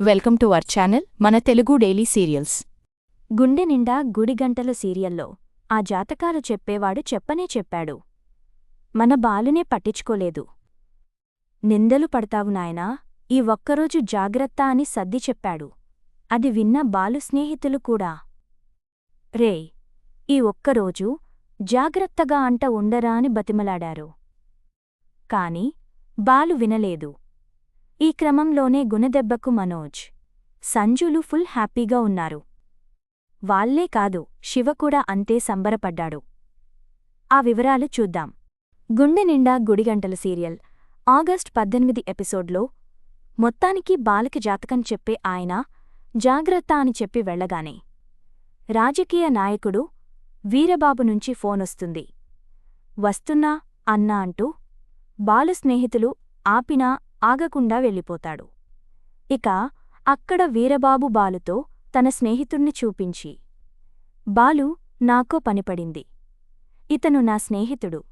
Welcome to our channel మన Telugu daily serials. గుండె నిండా గుడిగంటల సీరియల్లో ఆ జాతకాలు చెప్పేవాడు చెప్పనే చెప్పాడు. మన బాలునే పట్టించుకోలేదు. నిందలు పడతావు నాయనా ఈ ఒక్కరోజు జాగ్రత్త అని సర్ది చెప్పాడు. అది విన్న బాలు స్నేహితులు కూడా. రే ఈ ఒక్కరోజు జాగ్రత్తగా అంట ఉండరా అని బతిమలాడారు. కాని బాలు వినలేదు. ఈ క్రమంలోనే గుణదెబ్బకు మనోజ్ సంజులు ఫుల్ హ్యాపీగా ఉన్నారు. వాళ్ళే కాదు శివ కూడా అంతే సంబరపడ్డాడు. ఆ వివరాలు చూద్దాం. గుండె నిండా గుడిగంటల సీరియల్. ఆగస్ట్ పద్దెనిమిది ఎపిసోడ్లో మొత్తానికి బాలకి జాతకం చెప్పే ఆయన జాగ్రత్త అని చెప్పి వెళ్ళగానే రాజకీయ నాయకుడు వీరబాబు నుంచి ఫోనొస్తుంది వస్తున్నా అన్నా అంటూ బాలు స్నేహితులు ఆపినా ఆగకుండా వెళ్ళిపోతాడు. ఇక అక్కడ వీరబాబు బాలుతో తన స్నేహితుణ్ణి చూపించి బాలు నాకో పనిపడింది ఇతను నా స్నేహితుడు.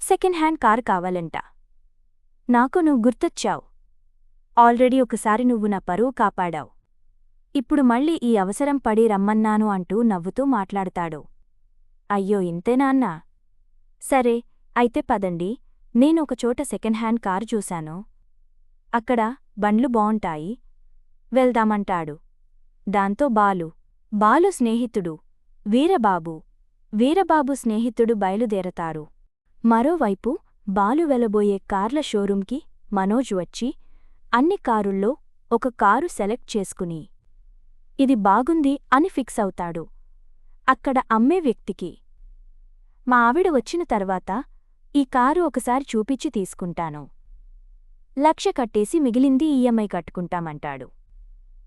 సెకండ్ హ్యాండ్ కారు కావాలంట. నాకు నువ్వు గుర్తొచ్చావు. ఆల్రెడీ ఒకసారి నువ్వు నా పరువు కాపాడావు. ఇప్పుడు మళ్ళీ ఈ అవసరం పడి రమ్మన్నాను అంటూ నవ్వుతూ మాట్లాడతాడు. అయ్యో ఇంతేనా అన్నా? సరే అయితే పదండి. నేనొకచోట సెకండ్ హ్యాండ్ కారు చూశాను. అక్కడ బండ్లు బావుంటాయి. వెళ్దామంటాడు. దాంతో బాలు. బాలు స్నేహితుడు. వీరబాబు. వీరబాబు స్నేహితుడు బయలుదేరతారు. మరోవైపు బాలు వెలబోయే కార్ల షోరూంకి మనోజ్ వచ్చి అన్ని కారుల్లో ఒక కారు సెలెక్ట్ చేసుకుని ఇది బాగుంది అని ఫిక్స్ అవుతాడు. అక్కడ అమ్మే వ్యక్తికి. మా ఆవిడ వచ్చిన తర్వాత ఈ కారు ఒకసారి చూపిచ్చి తీసుకుంటాను. లక్ష కట్టేసి మిగిలింది ఈఎంఐ కట్టుకుంటామంటాడు.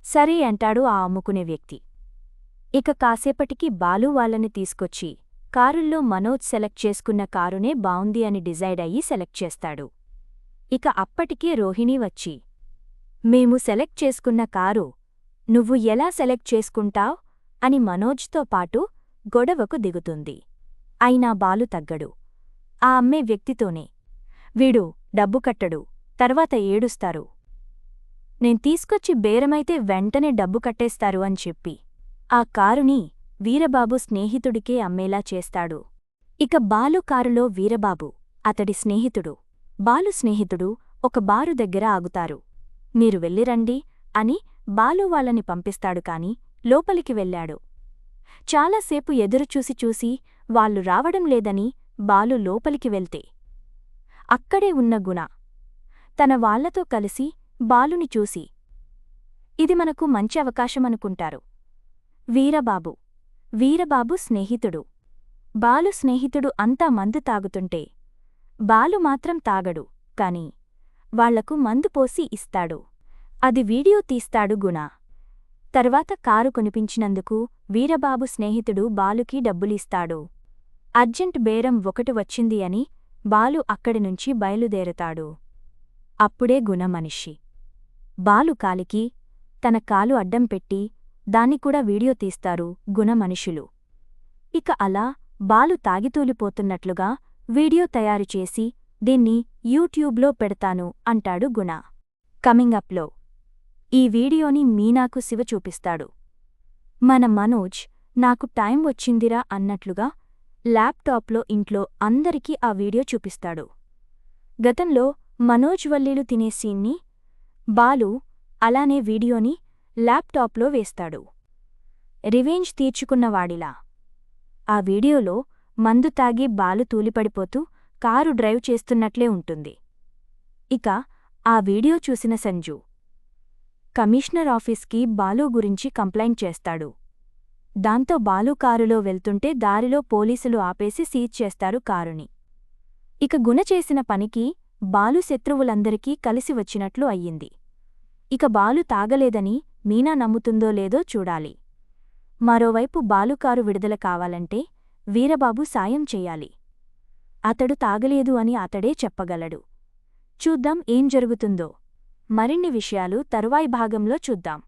సరే అంటాడు ఆ అమ్ముకునే వ్యక్తి. ఇక కాసేపటికి బాలు వాళ్ళని తీసుకొచ్చి కారుల్లో మనోజ్ సెలెక్ట్ చేసుకున్న కారునే బావుంది అని డిజైడ్ అయ్యి సెలెక్ట్ చేస్తాడు. ఇక అప్పటికే రోహిణి వచ్చి మేము సెలెక్ట్ చేసుకున్న కారు నువ్వు ఎలా సెలెక్ట్ చేసుకుంటావ్? అని మనోజ్తో పాటు గొడవకు దిగుతుంది. అయినా బాలు తగ్గడు. ఆ అమ్మే వ్యక్తితోనే. వీడు డబ్బు కట్టడు తర్వాత ఏడుస్తారు. నేను తీసుకొచ్చి బేరమైతే వెంటనే డబ్బు కట్టేస్తారు అని చెప్పి ఆ కారుని వీరబాబు స్నేహితుడికే అమ్మేలా చేస్తాడు. ఇక బాలు కారులో వీరబాబు అతడి స్నేహితుడు. బాలు స్నేహితుడు ఒక బారు దగ్గర ఆగుతారు. మీరు వెళ్ళిరండి అని బాలు వాళ్ళని పంపిస్తాడు కాని లోపలికి వెళ్ళాడు. చాలాసేపు ఎదురుచూసి చూసి వాళ్ళు రావడం లేదని బాలు లోపలికి వెళ్తే. అక్కడే ఉన్న గుణ. తన వాళ్ళతో కలిసి బాలుని చూసి ఇది మనకు మంచి అవకాశమనుకుంటారు. వీరబాబు. వీరబాబు స్నేహితుడు. బాలు స్నేహితుడు అంతా మందు తాగుతుంటే బాలు మాత్రం తాగడు. కాని వాళ్ళకు మందు పోసి ఇస్తాడు. అది వీడియో తీస్తాడు గుణ. తర్వాత కారు కొనిపించినందుకు వీరబాబు స్నేహితుడు బాలుకి డబ్బులిస్తాడు. అర్జెంట్ బేరం ఒకటి వచ్చింది అని బాలు అక్కడి నుంచి బయలుదేరతాడు. అప్పుడే గుణమనిషి. బాలు కాలికి తన కాలు అడ్డం పెట్టి దాన్ని కూడా వీడియో తీస్తారు గుణమనుషులు. ఇక అలా బాలు తాగితూలిపోతున్నట్లుగా వీడియో తయారుచేసి దీన్ని యూట్యూబ్లో పెడతాను అంటాడు గుణ. కమింగ్ అప్లో. ఈ వీడియోని మీనాకు శివ చూపిస్తాడు. మన మనోజ్ నాకు టైం వచ్చిందిరా అన్నట్లుగా ల్యాప్టాప్లో ఇంట్లో అందరికీ ఆ వీడియో చూపిస్తాడు. గతంలో మనోజ్ వల్లీలు తినే సీన్ని బాలు అలానే వీడియోని ల్యాప్టాప్లో వేస్తాడు. రివెంజ్ తీర్చుకున్నవాడిలా ఆ వీడియోలో మందు తాగి బాలు తూలిపడిపోతూ కారు డ్రైవ్ చేస్తున్నట్లే ఉంటుంది. ఇక ఆ వీడియో చూసిన సంజు. కమిషనర్ ఆఫీస్కి బాలు గురించి కంప్లైంట్ చేస్తాడు. దాంతో బాలు కారులో వెళ్తుంటే దారిలో పోలీసులు ఆపేసి సీజ్ చేస్తారు కారుని. ఇక గుణ చేసిన పనికి బాలు శత్రువులందరికీ కలిసి వచ్చినట్లు అయ్యింది. ఇక బాలు తాగలేదని మీనా నమ్ముతుందో లేదో చూడాలి. మరోవైపు బాలుకారు విడుదల కావాలంటే వీరబాబు సాయం చెయ్యాలి అతడు తాగలేదు అని అతడే చెప్పగలడు. చూద్దాం ఏం జరుగుతుందో. మరిన్ని విషయాలు తరువాయి భాగంలో చూద్దాం.